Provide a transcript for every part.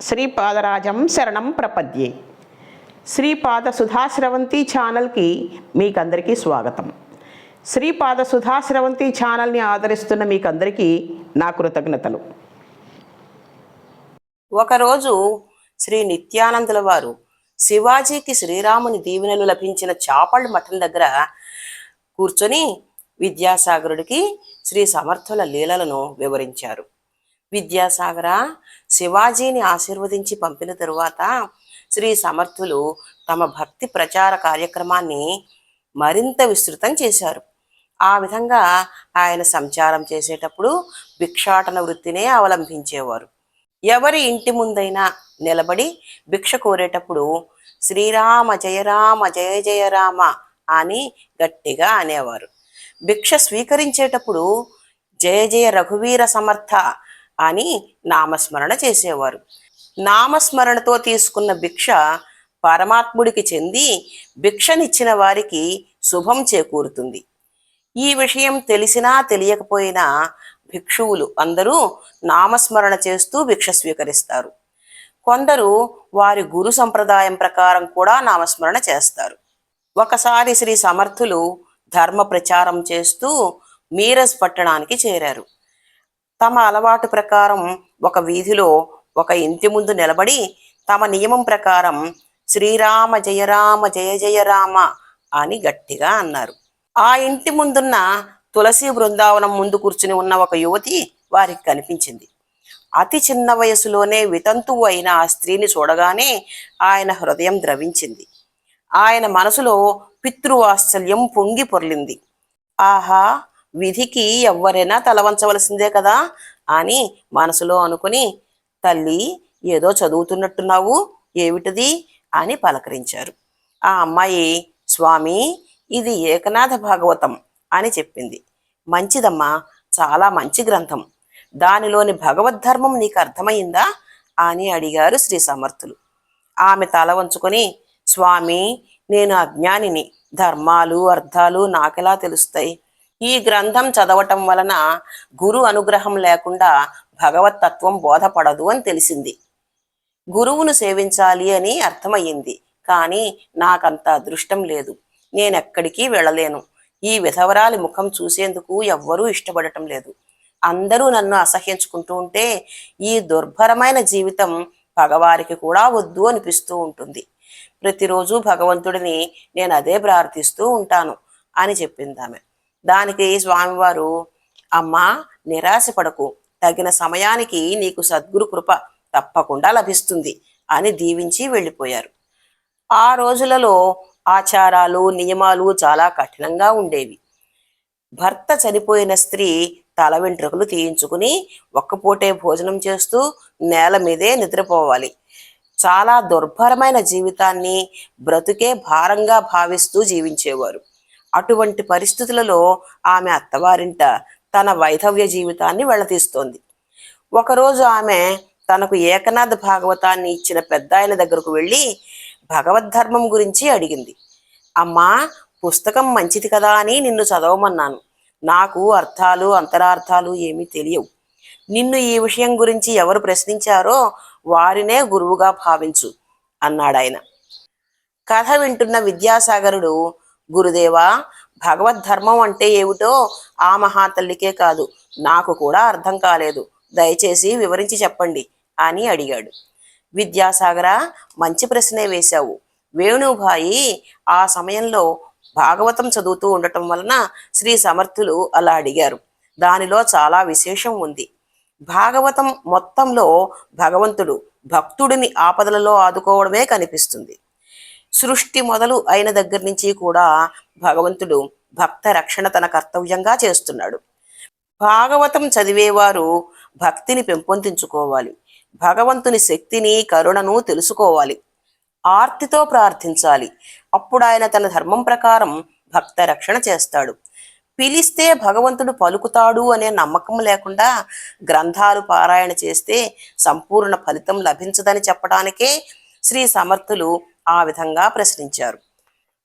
శ్రీపాదరాజం శరణం ప్రపద్యే. శ్రీపాద సుధాశ్రవంతి ఛానల్కి మీకందరికీ స్వాగతం. శ్రీపాద సుధాశ్రవంతి ఛానల్ని ఆదరిస్తున్న మీకందరికీ నా కృతజ్ఞతలు. ఒకరోజు శ్రీ నిత్యానందుల వారు శివాజీకి శ్రీరాముని దీవెనలు లభించిన చాపళ్ళు మఠం దగ్గర కూర్చొని విద్యాసాగరుడికి శ్రీ సమర్థుల లీలలను వివరించారు. విద్యాసాగర శివాజీని ఆశీర్వదించి పంపిన తరువాత శ్రీ సమర్థులు తమ భక్తి ప్రచార కార్యక్రమాన్ని మరింత విస్తృతం చేశారు. ఆ విధంగా ఆయన సంచారం చేసేటప్పుడు భిక్షాటన వృత్తినే అవలంబించేవారు. ఎవరి ఇంటి ముందైనా నిలబడి భిక్ష కోరేటప్పుడు శ్రీరామ జయరామ జయ జయరామ అని గట్టిగా అనేవారు. భిక్ష స్వీకరించేటప్పుడు జయ జయ రఘువీర సమర్థ అని నామస్మరణ చేసేవారు. నామస్మరణతో తీసుకున్న భిక్ష పరమాత్ముడికి చెంది భిక్షనిచ్చిన వారికి శుభం చేకూరుతుంది. ఈ విషయం తెలిసినా తెలియకపోయినా భిక్షువులు అందరూ నామస్మరణ చేస్తూ భిక్ష స్వీకరిస్తారు. కొందరు వారి గురు సంప్రదాయం ప్రకారం కూడా నామస్మరణ చేస్తారు. ఒకసారి శ్రీ సమర్థులు ధర్మ ప్రచారం చేస్తూ మీరజ్ పట్టణానికి చేరారు. తమ అలవాటు ప్రకారం ఒక వీధిలో ఒక ఇంటి ముందు నిలబడి తమ నియమం ప్రకారం శ్రీరామ జయరామ జయ జయ రామ అని గట్టిగా అన్నారు. ఆ ఇంటి ముందున్న తులసి బృందావనం ముందు కూర్చుని ఉన్న ఒక యువతి వారికి కనిపించింది. అతి చిన్న వయసులోనే వితంతువు అయిన ఆ స్త్రీని చూడగానే ఆయన హృదయం ద్రవించింది. ఆయన మనసులో పితృవాత్సల్యం పొంగి పొర్లింది. ఆహా! విధికి ఎవ్వరైనా తలవంచవలసిందే కదా అని మనసులో అనుకుని తల్లి ఏదో చదువుతున్నట్టున్నావు ఏమిటిది? అని పలకరించారు. ఆ అమ్మాయి స్వామి ఇది ఏకనాథ భాగవతం అని చెప్పింది. మంచిదమ్మా చాలా మంచి గ్రంథం. దానిలోని భగవద్ధర్మం నీకు అర్థమైందా అని అడిగారు శ్రీ సమర్థులు. ఆమె తల వంచుకొని స్వామి నేను అజ్ఞానిని. ధర్మాలు అర్థాలు నాకెలా తెలుస్తాయి? ఈ గ్రంథం చదవటం వలన గురు అనుగ్రహం లేకుండా భగవత్ తత్వం బోధపడదు అని తెలిసింది. గురువును సేవించాలి అని అర్థమయ్యింది. కానీ నాకంత అదృష్టం లేదు. నేనెక్కడికి వెళ్ళలేను. ఈ విధవరాలి ముఖం చూసేందుకు ఎవ్వరూ ఇష్టపడటం లేదు. అందరూ నన్ను అసహ్యించుకుంటూ ఉంటే ఈ దుర్భరమైన జీవితం పగవారికి కూడా వద్దు అనిపిస్తూ ఉంటుంది. ప్రతిరోజు భగవంతుడిని నేను అదే ప్రార్థిస్తూ ఉంటాను అని చెప్పింది ఆమె. దానికి స్వామివారు అమ్మా నిరాశపడకు. తగిన సమయానికి నీకు సద్గురు కృప తప్పకుండా లభిస్తుంది అని దీవించి వెళ్ళిపోయారు. ఆ రోజులలో ఆచారాలు నియమాలు చాలా కఠినంగా ఉండేవి. భర్త చనిపోయిన స్త్రీ తల వెంట్రుకలు తీయించుకుని ఒక్కపూటే భోజనం చేస్తూ నేల మీదే నిద్రపోవాలి. చాలా దుర్భరమైన జీవితాన్ని బ్రతుకే భారంగా భావిస్తూ జీవించేవారు. అటువంటి పరిస్థితులలో ఆమె అత్తవారింట తన వైధవ్య జీవితాన్ని వెళ్ళతీస్తోంది ఒకరోజు ఆమె తనకు ఏకనాథ భాగవతాన్ని ఇచ్చిన పెద్ద ఆయన దగ్గరకు వెళ్ళి భగవద్ధర్మం గురించి అడిగింది. అమ్మా పుస్తకం మంచిది కదా అని నిన్ను చదవమన్నాను. నాకు అర్థాలు అంతరార్థాలు ఏమీ తెలియవు. నిన్ను ఈ విషయం గురించి ఎవరు ప్రశ్నించారో వారినే గురువుగా భావించు అన్నాడాయన. కథ వింటున్న విద్యాసాగరుడు గురుదేవా భగవద్ధర్మం అంటే ఏమిటో ఆ మహాతల్లికే కాదు నాకు కూడా అర్థం కాలేదు. దయచేసి వివరించి చెప్పండి అని అడిగాడు. విద్యాసాగర మంచి ప్రశ్నే వేశావు. వేణుభాయి ఆ సమయంలో భాగవతం చదువుతూ ఉండటం వలన శ్రీ సమర్థులు అలా అడిగారు. దానిలో చాలా విశేషం ఉంది. భాగవతం మొత్తంలో భగవంతుడు భక్తుడిని ఆపదలలో ఆదుకోవడమే కనిపిస్తుంది. సృష్టి మొదలు అయిన దగ్గర నుంచి కూడా భగవంతుడు భక్త రక్షణ తన కర్తవ్యంగా చేస్తున్నాడు. భాగవతం చదివేవారు భక్తిని పెంపొందించుకోవాలి. భగవంతుని శక్తిని కరుణను తెలుసుకోవాలి. ఆర్తితో ప్రార్థించాలి. అప్పుడు ఆయన తన ధర్మం ప్రకారం భక్త రక్షణ చేస్తాడు. పిలిస్తే భగవంతుడు పలుకుతాడు అనే నమ్మకం లేకుండా గ్రంథాలు పారాయణ చేస్తే సంపూర్ణ ఫలితం లభించదని చెప్పడానికే శ్రీ సమర్థులు ఆ విధంగా ప్రశ్నించారు.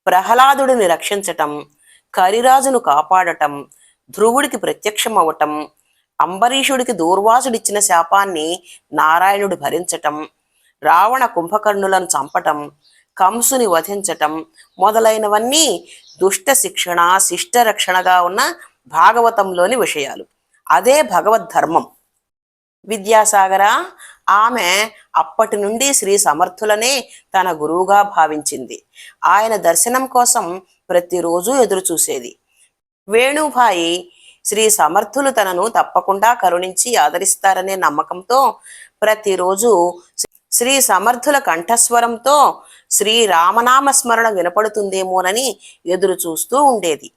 ప్రహ్లాదుడిని రక్షించటం కరిరాజును కాపాడటం ధ్రువుడికి ప్రత్యక్షం అవటం అంబరీషుడికి దూర్వాసుడిచ్చిన శాపాన్ని నారాయణుడు భరించటం రావణ కుంభకర్ణులను చంపటం కంసుని వధించటం మొదలైనవన్నీ దుష్ట శిక్షణ శిష్ట రక్షణగా ఉన్న భాగవతంలోని విషయాలు. అదే భగవద్ ధర్మం. విద్యాసాగర ఆమె అప్పటి నుండి శ్రీ సమర్థులనే తన గురువుగా భావించింది. ఆయన దర్శనం కోసం ప్రతిరోజు ఎదురు చూసేది. వేణుభాయి శ్రీ సమర్థులు తనను తప్పకుండా కరుణించి ఆదరిస్తారనే నమ్మకంతో ప్రతిరోజు శ్రీ సమర్థుల కంఠస్వరంతో శ్రీ రామనామ స్మరణ వినపడుతుందేమోనని ఎదురు చూస్తూ ఉండేది.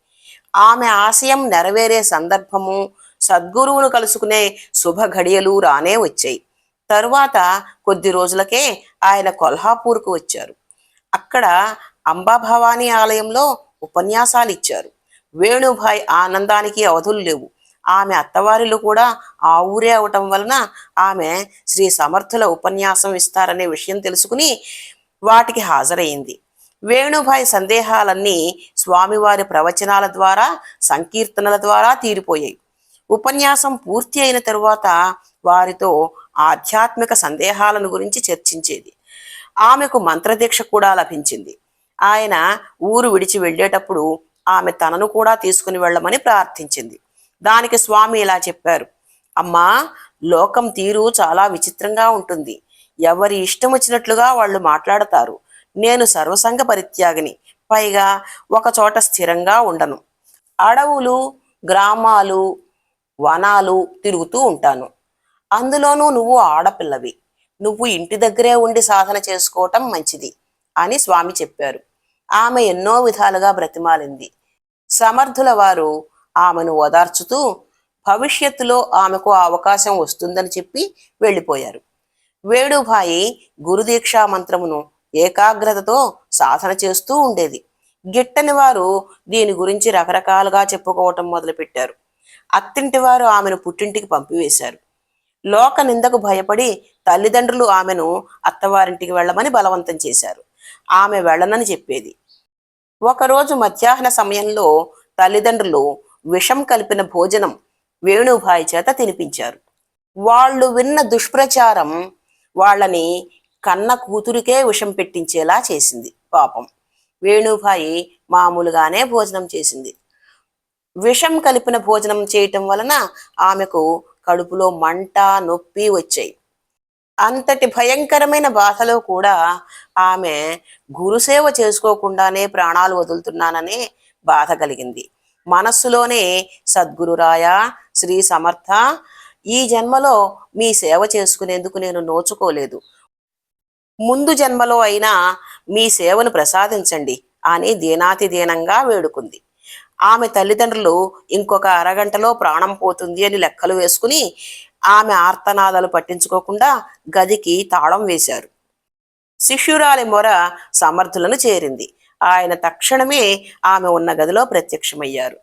ఆమె ఆశయం నెరవేరే సందర్భము సద్గురువును కలుసుకునే శుభ ఘడియలు రానే వచ్చాయి. తరువాత కొద్ది రోజులకే ఆయన కొల్హాపూర్కు వచ్చారు. అక్కడ అంబాభవాని ఆలయంలో ఉపన్యాసాలు ఇచ్చారు. వేణుభాయ్ ఆనందానికి అవధులు లేవు. ఆమె అత్తవారిలు కూడా ఆ ఊరే అవటం వలన ఆమె శ్రీ సమర్థుల ఉపన్యాసం ఇస్తారనే విషయం తెలుసుకుని వాటికి హాజరయింది. వేణుభాయ్ సందేహాలన్నీ స్వామివారి ప్రవచనాల ద్వారా సంకీర్తనల ద్వారా తీరిపోయాయి. ఉపన్యాసం పూర్తి అయిన తరువాత వారితో ఆధ్యాత్మిక సందేహాలను గురించి చర్చించేది. ఆమెకు మంత్రదీక్ష కూడా లభించింది. ఆయన ఊరు విడిచి వెళ్ళేటప్పుడు ఆమె తనను కూడా తీసుకుని వెళ్ళమని ప్రార్థించింది. దానికి స్వామి ఇలా చెప్పారు. అమ్మా లోకం తీరు చాలా విచిత్రంగా ఉంటుంది. ఎవరి ఇష్టం వచ్చినట్లుగా వాళ్ళు మాట్లాడతారు. నేను సర్వసంగ పరిత్యాగిని. పైగా ఒక చోట స్థిరంగా ఉండను. అడవులు గ్రామాలు వనాలు తిరుగుతూ ఉంటాను. అందులోనూ నువ్వు ఆడపిల్లవి. నువ్వు ఇంటి దగ్గరే ఉండి సాధన చేసుకోవటం మంచిది అని స్వామి చెప్పారు. ఆమె ఎన్నో విధాలుగా బ్రతిమాలింది. సమర్థుల వారు ఆమెను ఓదార్చుతూ భవిష్యత్తులో ఆమెకు అవకాశం వస్తుందని చెప్పి వెళ్ళిపోయారు. వేణుభాయి గురుదీక్షా మంత్రమును ఏకాగ్రతతో సాధన చేస్తూ ఉండేది. గిట్టని వారు దీని గురించి రకరకాలుగా చెప్పుకోవటం మొదలుపెట్టారు. అత్తింటి వారు ఆమెను పుట్టింటికి పంపివేశారు. లోక నిందకు భయపడి తల్లిదండ్రులు ఆమెను అత్తవారింటికి వెళ్ళమని బలవంతం చేశారు. ఆమె వెళ్ళనని చెప్పేది. ఒకరోజు మధ్యాహ్న సమయంలో తల్లిదండ్రులు విషం కలిపిన భోజనం వేణుభాయి చేత తినిపించారు. వాళ్ళు విన్న దుష్ప్రచారం వాళ్ళని కన్న కూతురికే విషం పెట్టించేలా చేసింది పాపం. వేణుభాయి మామూలుగానే భోజనం చేసింది. విషం కలిపిన భోజనం చేయటం వలన ఆమెకు కడుపులో మంట నొప్పి వచ్చాయి. అంతటి భయంకరమైన బాధలో కూడా ఆమె గురుసేవ చేసుకోకుండానే ప్రాణాలు వదులుతున్నాననే బాధ కలిగింది. మనస్సులోనే సద్గురురాయ శ్రీ సమర్థ ఈ జన్మలో మీ సేవ చేసుకునేందుకు నేను నోచుకోలేదు. ముందు జన్మలో అయినా మీ సేవను ప్రసాదించండి అని దీనాతి దీనంగా వేడుకుంది. ఆమె తల్లిదండ్రులు ఇంకొక అరగంటలో ప్రాణం పోతుంది అని లెక్కలు వేసుకుని ఆమె ఆర్తనాదాలు పట్టించుకోకుండా గదికి తాళం వేశారు. శిష్యురాలి మొర సమర్థులను చేరింది. ఆయన తక్షణమే ఆమె ఉన్న గదిలో ప్రత్యక్షమయ్యారు.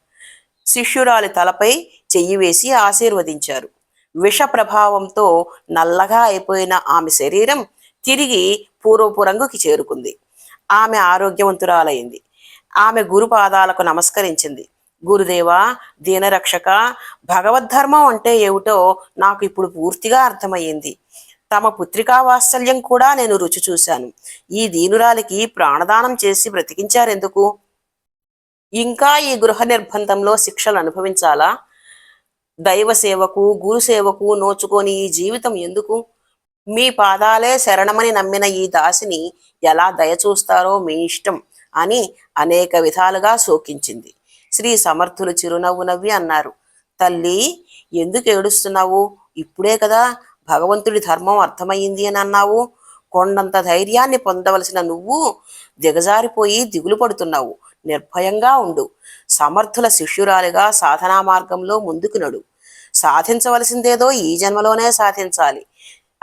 శిష్యురాలి తలపై చెయ్యి వేసి ఆశీర్వదించారు. విష ప్రభావంతో నల్లగా అయిపోయిన ఆమె శరీరం తిరిగి పూర్వపు రంగుకి చేరుకుంది. ఆమె ఆరోగ్యవంతురాలైంది. ఆమె గురు పాదాలకు నమస్కరించింది. గురుదేవా దీనరక్షక భగవద్ధర్మం అంటే ఏమిటో నాకు ఇప్పుడు పూర్తిగా అర్థమయ్యింది. తమ పుత్రికా వాత్సల్యం కూడా నేను రుచి చూశాను. ఈ దీనురాలికి ప్రాణదానం చేసి బ్రతికించారెందుకు? ఇంకా ఈ గృహ నిర్బంధంలో శిక్షలు అనుభవించాలా? దైవ సేవకు గురుసేవకు నోచుకొని ఈ జీవితం ఎందుకు? మీ పాదాలే శరణమని నమ్మిన ఈ దాసిని ఎలా దయచూస్తారో మీ ఇష్టం. అని అనేక విధాలుగా శోకించింది. శ్రీ సమర్థులు చిరునవ్వు నవ్వి అన్నారు తల్లి ఎందుకు ఏడుస్తున్నావు? ఇప్పుడే కదా భగవంతుడి ధర్మం అర్థమయ్యింది అని అన్నావు. కొండంత ధైర్యాన్ని పొందవలసిన నువ్వు దిగజారిపోయి దిగులు పడుతున్నావు. నిర్భయంగా ఉండు. సమర్థుల శిష్యురాలిగా సాధనా మార్గంలో ముందుకు నడు. సాధించవలసిందేదో ఈ జన్మలోనే సాధించాలి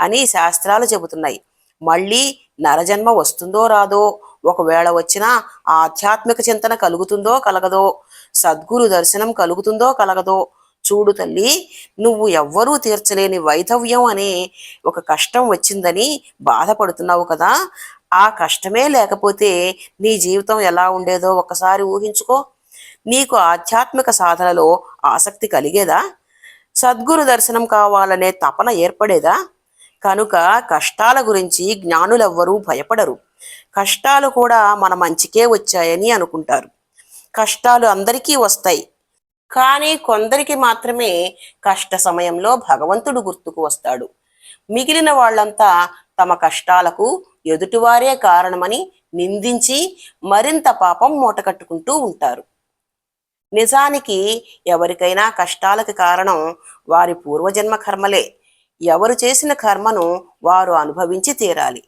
అని శాస్త్రాలు చెబుతున్నాయి. మళ్ళీ నరజన్మ వస్తుందో రాదో ఒకవేళ వచ్చినా ఆధ్యాత్మిక చింతన కలుగుతుందో కలగదో సద్గురు దర్శనం కలుగుతుందో కలగదో చూడు తల్లి నువ్వు ఎవ్వరూ తీర్చలేని వైధవ్యం అనే ఒక కష్టం వచ్చిందని బాధపడుతున్నావు కదా. ఆ కష్టమే లేకపోతే నీ జీవితం ఎలా ఉండేదో ఒకసారి ఊహించుకో. నీకు ఆధ్యాత్మిక సాధనలో ఆసక్తి కలిగేదా? సద్గురు దర్శనం కావాలనే తపన ఏర్పడేదా? కనుక కష్టాల గురించి జ్ఞానులెవ్వరూ భయపడరు. కష్టాలు కూడా మన మంచికే వచ్చాయని అనుకుంటారు. కష్టాలు అందరికీ వస్తాయి. కానీ కొందరికి మాత్రమే కష్ట సమయంలో భగవంతుడు గుర్తుకు వస్తాడు. మిగిలిన వాళ్ళంతా తమ కష్టాలకు ఎదుటివారే కారణమని నిందించి మరింత పాపం మూటకట్టుకుంటూ ఉంటారు. నిజానికి ఎవరికైనా కష్టాలకు కారణం వారి పూర్వజన్మ కర్మలే. ఎవరు చేసిన కర్మను వారు అనుభవించి తీరాలి.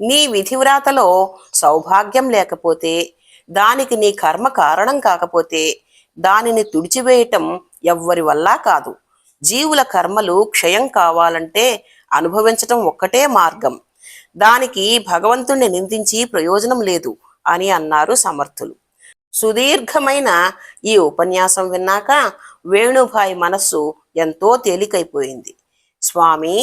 నీ విధివ్రాతలో సౌభాగ్యం లేకపోతే దానికి నీ కర్మ కారణం కాకపోతే దానిని తుడిచివేయటం ఎవ్వరి వల్ల కాదు. జీవుల కర్మలు క్షయం కావాలంటే అనుభవించటం ఒక్కటే మార్గం. దానికి భగవంతుణ్ణి నిందించి ప్రయోజనం లేదు అని అన్నారు సమర్థులు. సుదీర్ఘమైన ఈ ఉపన్యాసం విన్నాక వేణుభాయి మనస్సు ఎంతో తేలికైపోయింది. స్వామి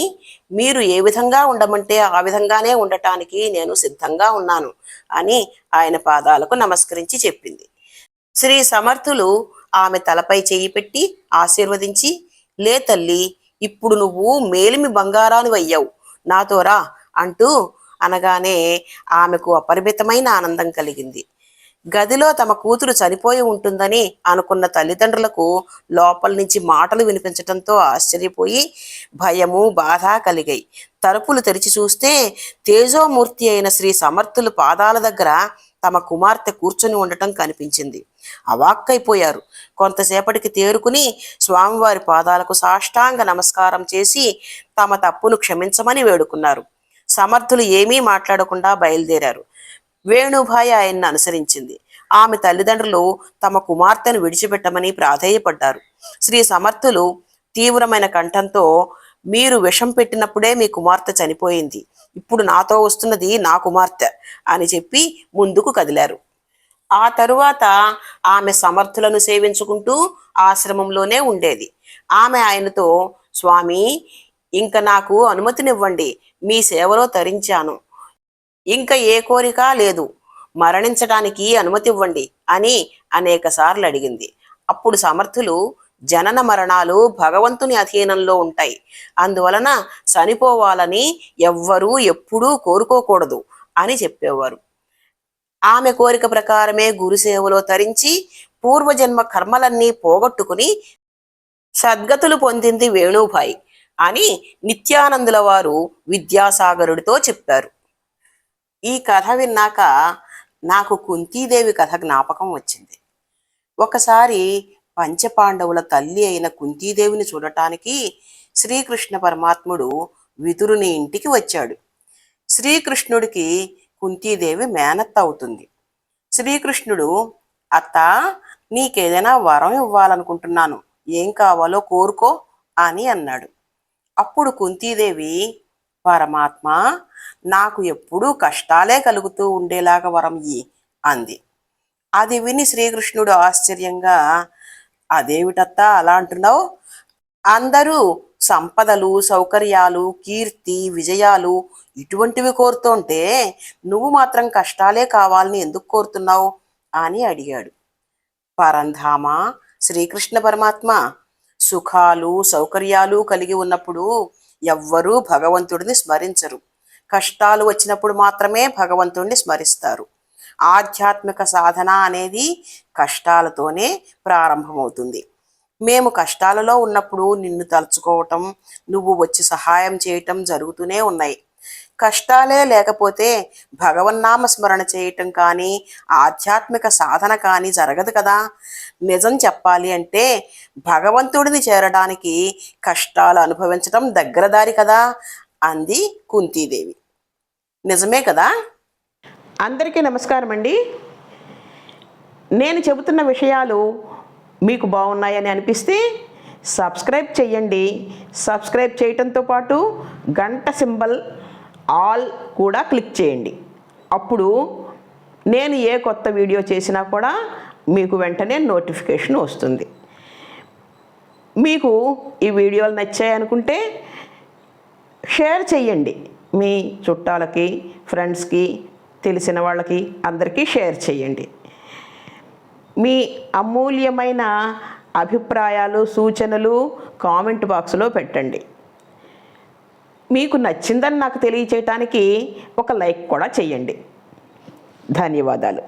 మీరు ఏ విధంగా ఉండమంటే ఆ విధంగానే ఉండటానికి నేను సిద్ధంగా ఉన్నాను అని ఆయన పాదాలకు నమస్కరించి చెప్పింది. శ్రీ సమర్థులు ఆమె తలపై చేయి పెట్టి ఆశీర్వదించి లే తల్లి ఇప్పుడు నువ్వు మేలిమి బంగారాలు అయ్యావు. నాతో రా అంటూ అనగానే ఆమెకు అపరిమితమైన ఆనందం కలిగింది. గదిలో తమ కూతురు చనిపోయి ఉంటుందని అనుకున్న తల్లిదండ్రులకు లోపల నుంచి మాటలు వినిపించటంతో ఆశ్చర్యపోయి భయము బాధ కలిగాయి. తలుపులు తెరిచి చూస్తే తేజోమూర్తి అయిన శ్రీ సమర్థులు పాదాల దగ్గర తమ కుమార్తె కూర్చొని ఉండటం కనిపించింది. అవాక్కైపోయారు. కొంతసేపటికి తేరుకుని స్వామివారి పాదాలకు సాష్టాంగ నమస్కారం చేసి తమ తప్పును క్షమించమని వేడుకున్నారు. సమర్థులు ఏమీ మాట్లాడకుండా బయలుదేరారు. వేణుభాయ్ ఆయన్ని అనుసరించింది. ఆమె తల్లిదండ్రులు తమ కుమార్తెను విడిచిపెట్టమని ప్రాధేయపడ్డారు. శ్రీ సమర్థులు తీవ్రమైన కంఠంతో మీరు విషం పెట్టినప్పుడే మీ కుమార్తె చనిపోయింది. ఇప్పుడు నాతో వస్తున్నది నా కుమార్తె అని చెప్పి ముందుకు కదిలారు. ఆ తరువాత ఆమె సమర్థులను సేవించుకుంటూ ఆశ్రమంలోనే ఉండేది. ఆమె ఆయనతో స్వామి ఇంక నాకు అనుమతినివ్వండి. మీ సేవలో తరించాను. ఇంకా ఏ కోరిక లేదు. మరణించటానికి అనుమతి ఇవ్వండి అని అనేకసార్లు అడిగింది. అప్పుడు సమర్థులు జనన మరణాలు భగవంతుని అధీనంలో ఉంటాయి. అందువలన చనిపోవాలని ఎవ్వరూ ఎప్పుడూ కోరుకోకూడదు అని చెప్పేవారు. ఆమె కోరిక ప్రకారమే గురుసేవలో తరించి పూర్వజన్మ కర్మలన్నీ పోగొట్టుకుని సద్గతులు పొందింది వేణుభాయ్ అని నిత్యానందుల వారు విద్యాసాగరుడితో చెప్పారు. ఈ కథ విన్నాక నాకు కుంతీదేవి కథ జ్ఞాపకం వచ్చింది. ఒకసారి పంచపాండవుల తల్లి అయిన కుంతీదేవిని చూడటానికి శ్రీకృష్ణ పరమాత్ముడు విదురుని ఇంటికి వచ్చాడు. శ్రీకృష్ణుడికి కుంతీదేవి మేనత్త అవుతుంది. శ్రీకృష్ణుడు అత్త నీకేదైనా వరం ఇవ్వాలనుకుంటున్నాను. ఏం కావాలో కోరుకో అని అన్నాడు. అప్పుడు కుంతీదేవి పరమాత్మ నాకు ఎప్పుడూ కష్టాలే కలుగుతూ ఉండేలాగా వరం ఇయ్యి అంది. అది విని శ్రీకృష్ణుడు ఆశ్చర్యంగా అదేమిటత్తా అలా అంటున్నావు? అందరూ సంపదలు సౌకర్యాలు కీర్తి విజయాలు ఇటువంటివి కోరుతుంటే నువ్వు మాత్రం కష్టాలే కావాలని ఎందుకు కోరుతున్నావు? అని అడిగాడు. పరంధామ శ్రీకృష్ణ పరమాత్మ సుఖాలు సౌకర్యాలు కలిగి ఉన్నప్పుడు ఎవ్వరూ భగవంతుడిని స్మరించరు. కష్టాలు వచ్చినప్పుడు మాత్రమే భగవంతుడిని స్మరిస్తారు. ఆధ్యాత్మిక సాధన అనేది కష్టాలతోనే ప్రారంభమవుతుంది. మేము కష్టాలలో ఉన్నప్పుడు నిన్ను తలుచుకోవటం నువ్వు వచ్చి సహాయం చేయటం జరుగుతూనే ఉన్నాయి. కష్టాలే లేకపోతే భగవన్నామ స్మరణ చేయటం కానీ ఆధ్యాత్మిక సాధన కానీ జరగదు కదా. నిజం చెప్పాలి అంటే భగవంతుడిని చేరడానికి కష్టాలు అనుభవించటం దగ్గరదారి కదా అంది కుంతీదేవి. నిజమే కదా? అందరికీ నమస్కారం అండి. నేను చెబుతున్న విషయాలు మీకు బాగున్నాయని అనిపిస్తే సబ్స్క్రైబ్ చేయండి సబ్స్క్రైబ్ చేయటంతో పాటు గంట సింబల్ ఆల్ కూడా క్లిక్ చేయండి. అప్పుడు నేను ఏ కొత్త వీడియో చేసినా కూడా మీకు వెంటనే నోటిఫికేషన్ వస్తుంది. మీకు ఈ వీడియోలు నచ్చాయనుకుంటే షేర్ చేయండి. మీ చుట్టాలకి ఫ్రెండ్స్కి తెలిసిన వాళ్ళకి అందరికీ షేర్ చేయండి. మీ అమూల్యమైన అభిప్రాయాలు సూచనలు కామెంట్ బాక్స్లో పెట్టండి. మీకు నచ్చిందని నాకు తెలియచేయటానికి ఒక లైక్ కూడా చేయండి. ధన్యవాదాలు.